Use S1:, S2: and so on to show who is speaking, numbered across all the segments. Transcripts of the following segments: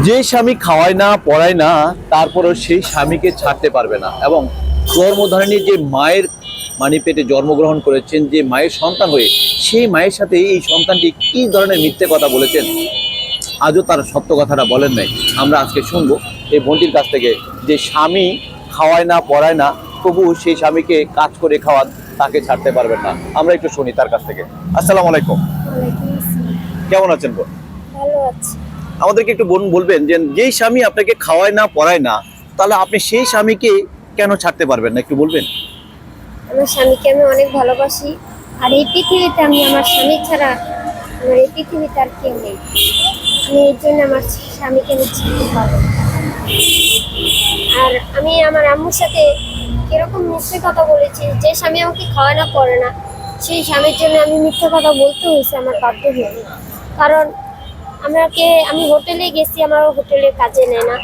S1: যে স্বামী খাওয়ায় না পড়ায় না তারপরেও সেই স্বামীকে ছাড়তে পারবে না। এবং জন্মধারণী যে মায়ের মানি পেটে জন্মগ্রহণ করেছেন যে মায়ের সন্তান হয়ে সেই মায়ের সাথে এই সন্তানটি কি ধরনের মিথ্যে কথা বলেছেন আজও তার সত্য কথাটা বলেন নাই। আমরা আজকে শুনব এই বোনটির কাছ থেকে যে স্বামী খাওয়ায় না পড়ায় না তবু সেই স্বামীকে কাজ করে খাওয়ান তাকে ছাড়তে পারবেন না। আমরা একটু শুনি তার কাছ থেকে। আসসালামু আলাইকুম। কেমন আছেন বোন
S2: ভালো আছি।
S1: আমাদেরকে একটু বোন বলবেন যে যেই স্বামী আপনাকে খাওয়ায় না, পড়ায় না, তাহলে আপনি সেই স্বামীকে কেন ছাড়তে পারবেন না? একটু বলবেন।
S2: আমার স্বামীকে আমি অনেক ভালোবাসি, আর এই পৃথিবীতে আমি আমার স্বামী ছাড়া আমার এই পৃথিবীতে আর কেউ নেই। আমি এই জন্য আমার স্বামীকে আমি ছাড়তে পারব আর আমি আমার আম্মুর সাথে কীরকম মিথ্যে কথা বলেছি, যে স্বামী আমাকে খাওয়ায় না পড়ে না, সেই স্বামীর জন্য আমি মিথ্যে কথা বলতে হয়েছে, আমার বাধ্য হয়ে কারণ আমাকে, আমি হোটেলে গেছি আমার হোটেলে কাজে নেয় না।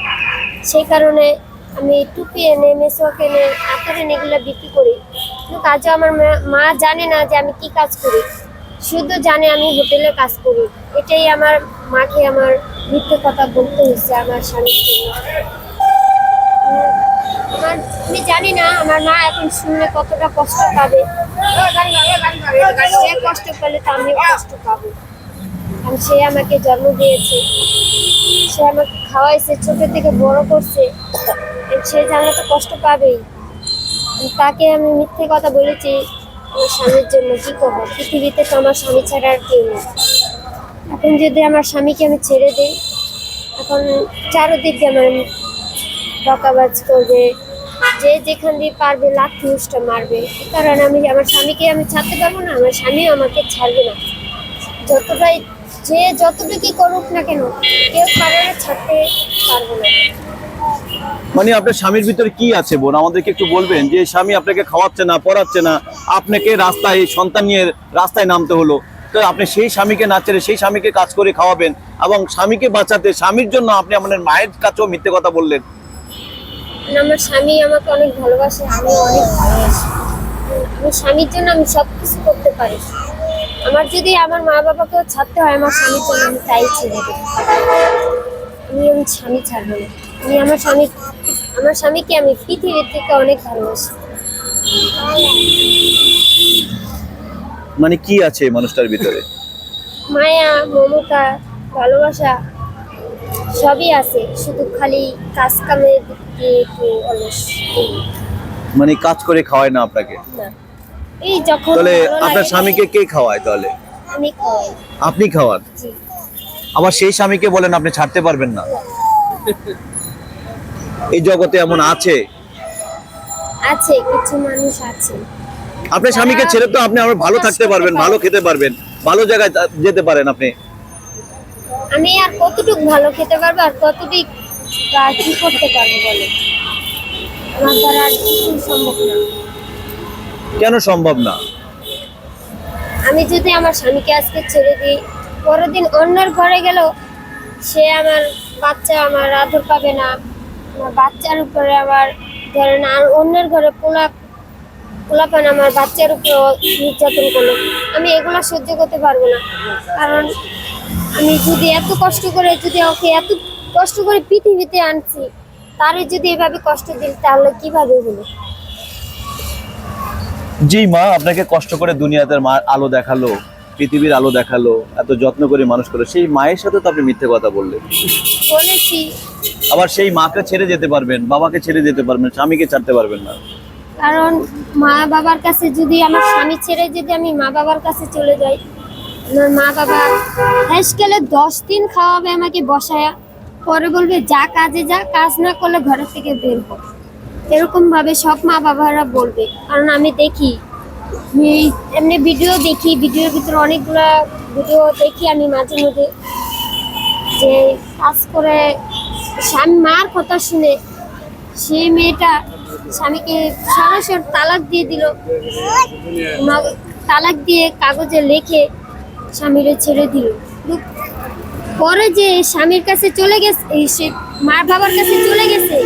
S2: সেই কারণে আমি টুপি এনে মেসোয়াক এনে, আতর এনে এগুলো বিক্রি করি। কিন্তু কাজও আমার মা- জানে না যে আমি কি কাজ করি। শুধু জানে আমি হোটেলে কাজ করি। এটাই আমার মাকে আমার মিথ্যে কথা বলতে হয়েছে আমার স্বামীর জন্য। আমার, আমি জানি না, আমার মা এখন শুনলে কতটা কষ্ট পাবে। সে কষ্ট পেলে তো আমিও কষ্ট পাবো। সে আমাকে জন্ম দিয়েছে। সে আমাকে খাওয়াইছে, ছোট থেকে বড় করছে। সে জানলে তো কষ্ট পাবেই তাকে আমি মিথ্যে কথা বলেছি, আমার স্বামীর জন্য কি করব? পৃথিবীতে তো আমার স্বামী ছাড়া আর কেউ নেই। এখন যদি আমার স্বামীকে আমি ছেড়ে দিই, এখন চারোদিকে আমার বকাবাজ করবে, যে যেখান দিয়ে পারবে লাঠি উষ্টা মারবে। কারণে আমি, আমার স্বামীকে আমি ছাড়তে পারব না, আমার স্বামীও আমাকে ছাড়বে না। যতটাই যে যতটুকুই করুক না কেন কেউ কারণে ছাড়তে পারব না।
S1: মানে আপনার স্বামীর ভিতরে কি আছে বোন? আমাদেরকে একটু বলবেন যে স্বামী আপনাকে খাওয়াচ্ছে না পড়াচ্ছে না আপনাকে রাস্তায় সন্তান নিয়ে রাস্তায় নামতে হলো। তো আপনি সেই স্বামীকে না ছেড়ে সেই স্বামীকে কাজ করে খাওয়াবেন এবং স্বামীকে বাঁচাতে স্বামীর জন্য আপনি আমাদের মায়ের কাছেও মিথ্যে কথা বললেন।
S2: আমার স্বামী আমাকে অনেক ভালোবাসে আমি অনেক ভালোবাসি। আমি স্বামীর জন্য আমি সব কিছু করতে পারি। আমার যদি আমার মা বাবাকেও ছাড়তে হয় আমার স্বামীর জন্য আমি তাই ছেড়ে দেবো। আমি আমি স্বামী ছাড়বো না। আমি আমার স্বামী আমার স্বামীকে আমি পৃথিবীর থেকে অনেক ভালোবাসি।
S1: মানে কি আছে মানুষটার ভিতরে?
S2: মায়া মমতা ভালোবাসা সবই আছে। শুধু খালি কাজ কামের দিক অলস।
S1: মানে কাজ করে খাওয়ায় না আপনাকে?
S2: না। এই যখন
S1: তাহলে
S2: ভালো
S1: আপনার স্বামীকে কে খাওয়ায় তাহলে?
S2: আমি খাওয়াই।
S1: আপনি খাওয়ান?
S2: জি।
S1: আবার সেই স্বামীকে বলেন আপনি ছাড়তে পারবেন না। এই জগতে এমন আছে?
S2: আছে কিছু মানুষ আছে।
S1: আপনার স্বামীকে ছেড়ে তো আপনি আবার ভালো থাকতে পারবেন ভালো খেতে পারবেন ভালো জায়গায় যেতে পারেন আপনি।
S2: আমি আর কতটুকু ভালো খেতে পারব আর কতটুকু কি করতে পারব বলে আমার দ্বারা আর কিছু সম্ভব না।
S1: কেন সম্ভব না?
S2: আমি যদি আমার স্বামীকে আজকে ছেড়ে দিই পরের দিন অন্যের ঘরে গেল সে আমার বাচ্চা আমার আদর পাবে না। আমার বাচ্চার উপরে আবার ধরেন আর অন্যের ঘরে পোলা, পোলাপান আমার বাচ্চার উপরে নির্যাতন করল। আমি এগুলো সহ্য করতে পারব না। কারণ আমি যদি এত কষ্ট করে যদি ওকে এত কষ্ট করে পৃথিবীতে আনছি, তারে যদি এভাবে কষ্ট দিই, তাহলে কীভাবে হলো?
S1: জি মা আপনাকে কষ্ট করে দুনিয়াতে মা- আলো দেখাল পৃথিবীর আলো দেখাল এত যত্ন করে মানুষ করে সেই মায়ের সাথে তো আপনি মিথ্যে কথা বললেন।
S2: বলেছি।
S1: আবার সেই মাকে ছেড়ে যেতে পারবেন বাবাকে ছেড়ে যেতে পারবেন স্বামীকে ছাড়তে পারবেন না।
S2: কারণ মা বাবার কাছে যদি আমার স্বামী ছেড়ে যদি আমি মা বাবার কাছে চলে যাই আমার মা বাবা হ্যাস গেলে দশ দিন খাওয়াবে আমাকে বসায়া পরে বলবে যা কাজে যা কাজ না করলে ঘরের থেকে বের হো। এরকম ভাবে সব মা বাবারা বলবে। কারণ আমি দেখি এমনি ভিডিও দেখি ভিডিওর ভিতরে অনেকগুলা ভিডিও দেখি আমি মাঝে মধ্যে। যে কাজ করে, স্বামী, মার কথা শুনে সে মেয়েটা স্বামীকে সরাসরি তালাক দিয়ে দিল। তালাক দিয়ে কাগজে লিখে স্বামীরে ছেড়ে দিল। পরে যে স্বামীর কাছে চলে গেছে সে মা বাবার কাছে চলে গেছে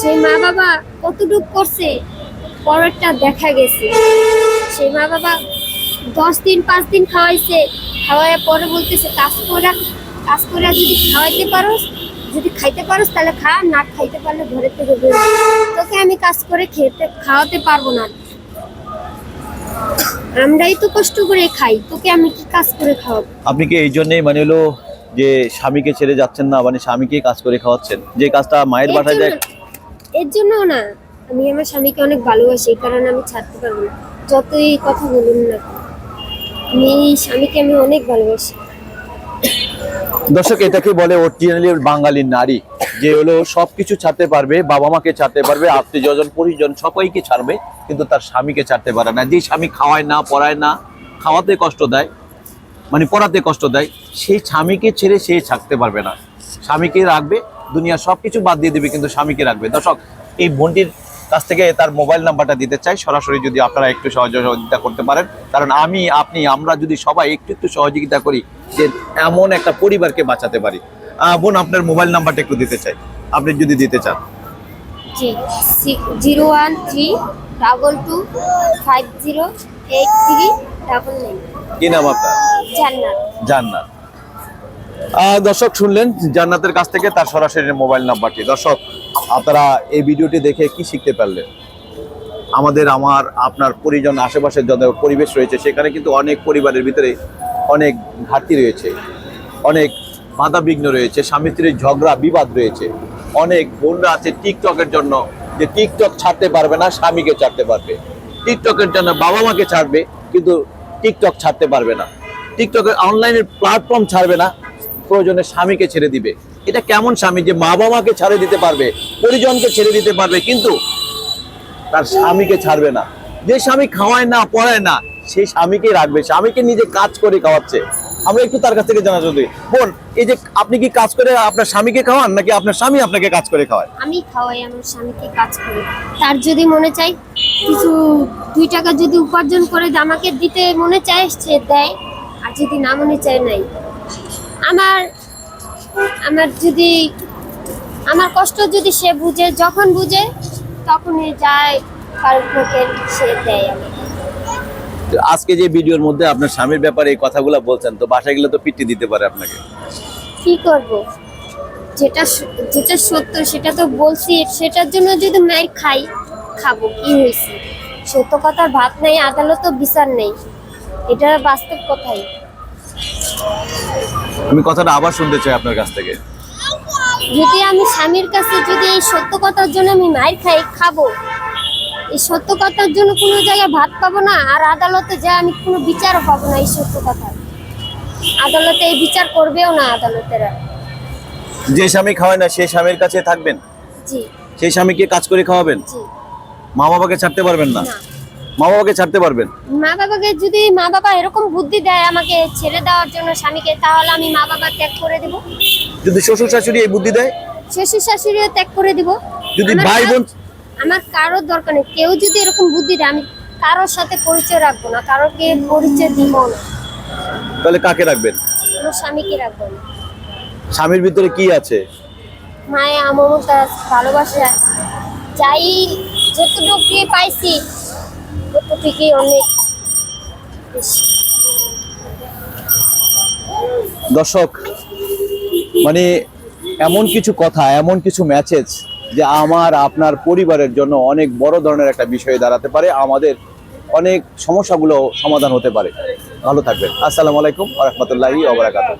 S2: সেই মা বাবা কতটুক করছে পরেরটা দেখা গেছে। সেই মা বাবা দশ দিন পাঁচ দিন খাওয়াইছে। খাওয়ায় পরে বলতেছে কাজ করা কাজ করে যদি খাওয়াইতে পারো যদি খাইতে পারোস তাহলে খা না খাইতে পারলে ঘরে থেকে বের তোকে আমি কাজ করে খেতে খাওয়াতে পারব না। আমরাই তো কষ্ট করে খাই তোকে আমি কি কাজ করে খাওয়াবো?
S1: আপনি কি এই জন্যই মানে হলো যে স্বামীকে ছেড়ে যাচ্ছেন না? মানে স্বামীকেই কাজ করে খাওয়াচ্ছেন? যে কাজটা মায়ের বাসায় যায়
S2: এর জন্য না, আমি আমার স্বামীকে অনেক ভালোবাসি, এই কারণে আমি ছাড়তে পারব না। যতই কথা বলুন না আমি এই স্বামীকে আমি অনেক ভালোবাসি।
S1: দর্শক এটাকে বলে অরিজিনালি বাঙালির নারী? যে হলো সবকিছু ছাড়তে পারবে, বাবা মাকে ছাড়তে পারবে আত্মীয় স্বজন পরিজন সবাইকে ছাড়বে, কিন্তু তার স্বামীকে ছাড়তে পারে না। যে স্বামী খাওয়ায় না, পড়ায় না, খাওয়াতে কষ্ট দেয় মানে পড়াতে কষ্ট দেয়, সেই স্বামীকে ছেড়ে সে থাকতে পারবে না। স্বামীকে রাখবে দুনিয়া সবকিছু বাদ দিয়ে দেবে কিন্তু স্বামীকে রাখবে। দর্শক এই বোনটির কাছ থেকে তার মোবাইল নাম্বারটা দিতে চাই। সরাসরি যদি আপনারা একটু সহযোগিতা করতে পারেন কারণ আমি আপনি আমরা যদি সবাই একটু একটু সহযোগিতা করি যে এমন একটা পরিবারকে বাঁচাতে পারি। বোন আপনার মোবাইল নাম্বারটা একটু দিতে চাই। আপনি যদি দিতে চান।
S2: জি zero one three double two five zero eight three double nine.
S1: কি নাম আপনার?
S2: জান্নাত।
S1: জান্নাত। দর্শক শুনলেন জান্নাতের কাছ থেকে তার সরাসরি মোবাইল নাম্বারটি। দর্শক, আপনারা এই ভিডিওটি দেখে কি শিখতে পারলেন? আমাদের, আমার, আপনার পরিজন আশেপাশের যত পরিবেশ রয়েছে, সেখানে কিন্তু অনেক পরিবারের ভিতরে অনেক ঘাটতি রয়েছে, অনেক বাধা বিঘ্ন রয়েছে, স্বামী স্ত্রীর ঝগড়া, বিবাদ রয়েছে। অনেক বোনরা আছে টিকটকের জন্য, যে টিকটক ছাড়তে পারবে না, স্বামীকে ছাড়তে পারবে। টিকটকের জন্য বাবা মাকে ছাড়বে, কিন্তু টিকটক ছাড়তে পারবে না। টিকটকের অনলাইনের প্ল্যাটফর্ম ছাড়বে না প্রয়োজনে স্বামীকে ছেড়ে দিবে। এটা কেমন স্বামী যে মা বাবাকে ছেড়ে দিতে পারবে, পরিজনকে ছেড়ে দিতে পারবে, কিন্তু তার স্বামীকে ছাড়বে না। যে স্বামী খাওয়ায় না, পড়ায় না সেই স্বামীকে রাখবে। স্বামীকে নিজে কাজ করে খাওয়াচ্ছে। আমরা একটু তার কাছ থেকে জানা যদি বোন, এই যে আপনি কি কাজ করে আপনার স্বামীকে খাওয়ান, নাকি আপনার স্বামী আপনাকে কাজ করে খাওয়ায়?
S2: আমি খাওয়াই, আমার স্বামীকে কাজ করে। তার যদি মনে চাই, কিছু, দুই টাকা যদি উপার্জন করে, আমাকে দিতে মনে চায়, সে দেয়। আর যদি না মনে চায়, নাই। আমার আমার যদি আমার কষ্ট যদি সে বুঝে যখন বুঝে তখনই যায় লোকের সে দেয়
S1: আজকে যে ভিডিওর মধ্যে আপনার স্বামীর ব্যাপারে এই কথাগুলো বলছেন তো বাসায় গেলে তো পিটি দিতে পারে আপনাকে।
S2: কি করব? যেটা যেটা সত্য সেটা তো বলছি সেটার জন্য যদি মায়ের খাই খাব কি হয়েছে? সত্য কথার ভাত নেই আদালত বিচার নেই। এটা বাস্তব কথাই।
S1: আমি কথাটা আবার শুনতে চাই আপনার কাছ থেকে।
S2: যদি আমি স্বামীর কাছে যদি এই সত্য কথার জন্য আমি মায়ের খাই খাব। এই সত্য কথার জন্য কোনো জায়গায় ভাত পাবো না আর আদালতে যা আমি কোনো বিচারও পাবো না এই সত্য কথার। আদালতে এই বিচার করবেও না আদালতেরা।
S1: যে স্বামী খাওয়ায় না সেই স্বামীর কাছে থাকবেন?
S2: জি।
S1: সেই স্বামীকে কাজ করে খাওয়াবেন?
S2: জি।
S1: মা বাবাকে ছাড়তে পারবেন না?
S2: না।
S1: মা বাবাকে ছাড়তে পারবেন?
S2: মা বাবাকে যদি মা বাবা এরকম বুদ্ধি দেয় আমাকে ছেড়ে দেওয়ার জন্য স্বামীকে তাহলে আমি মা বাবা ত্যাগ করে দিব।
S1: যদি শ্বশুর শাশুড়ি এই বুদ্ধি দেয়?
S2: শ্বশুর শাশুড়িও ত্যাগ করে দিব।
S1: যদি ভাই বোন
S2: আমার কারোর দরকার নেই। কেউ যদি এরকম বুদ্ধি দেয় আমি কারোর সাথে পরিচয় রাখব না কারোকে পরিচয় দিব না।
S1: তাহলে কাকে রাখবেন?
S2: আমার স্বামীকে রাখব না।
S1: স্বামীর ভিতরে কি আছে?
S2: মায়া মমতা ভালোবাসা যাই যতটুকু পাইছি ততটুকুই অনেক
S1: দর্শক মানে এমন কিছু কথা, এমন কিছু মেসেজ যে আমার, আপনার পরিবারের জন্য অনেক বড় ধরনের একটা বিষয় দাঁড়াতে পারে, আমাদের অনেক সমস্যাগুলো সমাধান হতে পারে। ভালো থাকবেন। আসসালামু আলাইকুম রহমতুল্লাহি ওবরাকাতুহ